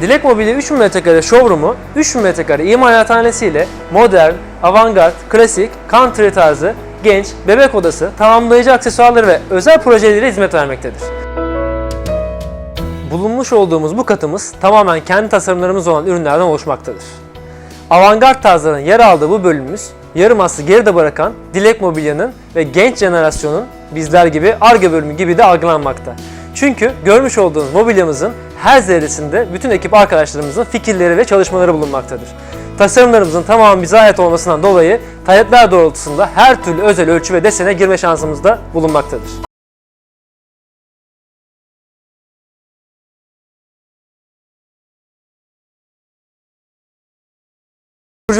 Dilek Mobilya 3000 metrekare showroom'u 3000 metrekare imalathanesiyle modern, avantgard, klasik, country tarzı, genç, bebek odası, tamamlayıcı aksesuarları ve özel projeleriyle hizmet vermektedir. Bulunmuş olduğumuz bu katımız tamamen kendi tasarımlarımız olan ürünlerden oluşmaktadır. Avantgard tarzların yer aldığı bu bölümümüz yarım asrı geride bırakan Dilek Mobilya'nın ve genç jenerasyonun bizler gibi ARGE bölümü gibi de algılanmakta. Çünkü görmüş olduğunuz mobilyamızın her zerresinde bütün ekip arkadaşlarımızın fikirleri ve çalışmaları bulunmaktadır. Tasarımlarımızın tamamen bize ait olmasından dolayı talepler doğrultusunda her türlü özel ölçü ve desene girme şansımız da bulunmaktadır.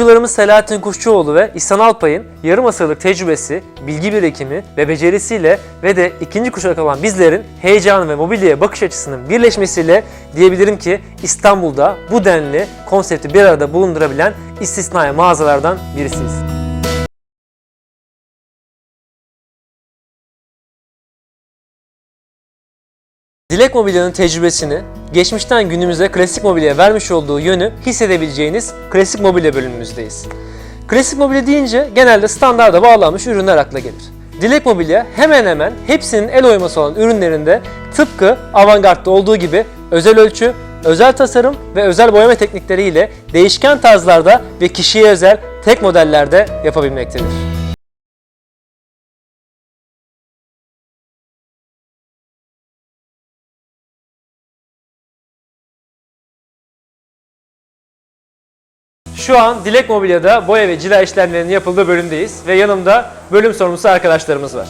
Kurucularımız Selahattin Kuşçuoğlu ve İhsan Alpay'ın yarım asırlık tecrübesi, bilgi birikimi ve becerisiyle ve de ikinci kuşak olan bizlerin heyecanı ve mobilyaya bakış açısının birleşmesiyle diyebilirim ki İstanbul'da bu denli konsepti bir arada bulundurabilen istisnai mağazalardan birisiyiz. Dilek Mobilya'nın tecrübesini, geçmişten günümüze klasik mobilya vermiş olduğu yönü hissedebileceğiniz klasik mobilya bölümümüzdeyiz. Klasik mobilya deyince genelde standarda bağlanmış ürünler akla gelir. Dilek Mobilya hemen hemen hepsinin el oyması olan ürünlerinde tıpkı avantgardda olduğu gibi özel ölçü, özel tasarım ve özel boyama teknikleriyle değişken tarzlarda ve kişiye özel tek modellerde yapabilmektedir. Şu an Dilek Mobilya'da boya ve cila işlemlerinin yapıldığı bölümdeyiz ve yanımda bölüm sorumlusu arkadaşlarımız var.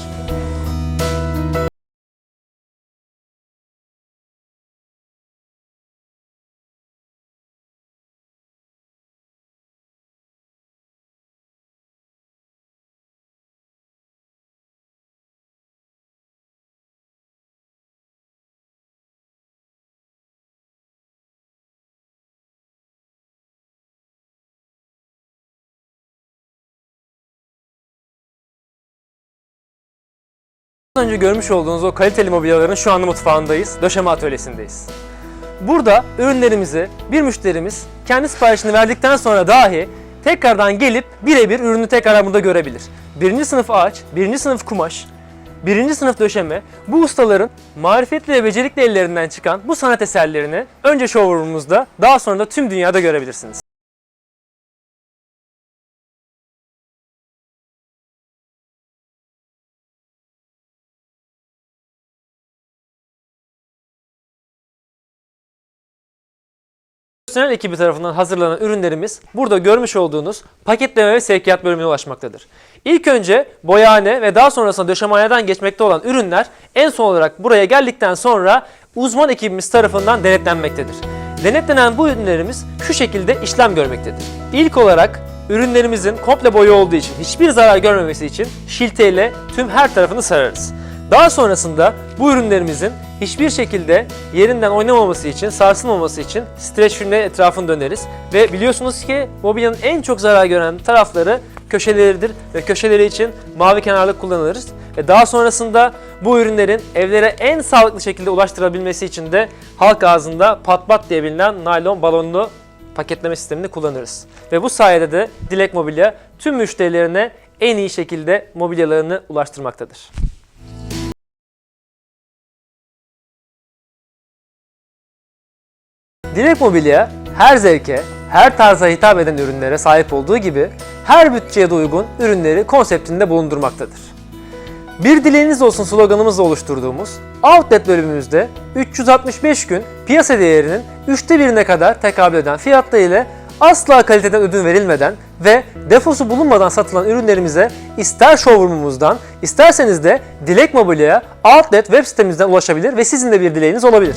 Az önce görmüş olduğunuz o kaliteli mobilyaların şu anda mutfağındayız. Döşeme atölyesindeyiz. Burada ürünlerimizi bir müşterimiz kendi siparişini verdikten sonra dahi tekrardan gelip birebir ürünü tekrar burada görebilir. Birinci sınıf ağaç, birinci sınıf kumaş, birinci sınıf döşeme bu ustaların marifetli ve becerikli ellerinden çıkan bu sanat eserlerini önce showroom'umuzda daha sonra da tüm dünyada görebilirsiniz. Profesyonel ekibi tarafından hazırlanan ürünlerimiz burada görmüş olduğunuz paketleme ve sevkiyat bölümüne ulaşmaktadır. İlk önce boyahane ve daha sonrasında döşemehaneden geçmekte olan ürünler en son olarak buraya geldikten sonra uzman ekibimiz tarafından denetlenmektedir. Denetlenen bu ürünlerimiz şu şekilde işlem görmektedir. İlk olarak ürünlerimizin komple boya olduğu için hiçbir zarar görmemesi için şilteyle tüm her tarafını sararız. Daha sonrasında bu ürünlerimizin hiçbir şekilde yerinden oynamaması için, sarsılmaması için streç filmle etrafını döneriz. Ve biliyorsunuz ki mobilyanın en çok zarar gören tarafları köşeleridir ve köşeleri için mavi kenarlık kullanırız. Ve daha sonrasında bu ürünlerin evlere en sağlıklı şekilde ulaştırabilmesi için de halk ağzında patpat diye bilinen naylon balonlu paketleme sistemini kullanırız. Ve bu sayede de Dilek Mobilya tüm müşterilerine en iyi şekilde mobilyalarını ulaştırmaktadır. Dilek Mobilya her zevke, her tarza hitap eden ürünlere sahip olduğu gibi her bütçeye de uygun ürünleri konseptinde bulundurmaktadır. Bir dileğiniz olsun sloganımızla oluşturduğumuz Outlet bölümümüzde 365 gün piyasa değerinin üçte birine kadar tekabül eden fiyatla ile asla kaliteden ödün verilmeden ve defosu bulunmadan satılan ürünlerimize ister showroomumuzdan isterseniz de Dilek Mobilya'ya Outlet web sitemizden ulaşabilir ve sizin de bir dileğiniz olabilir.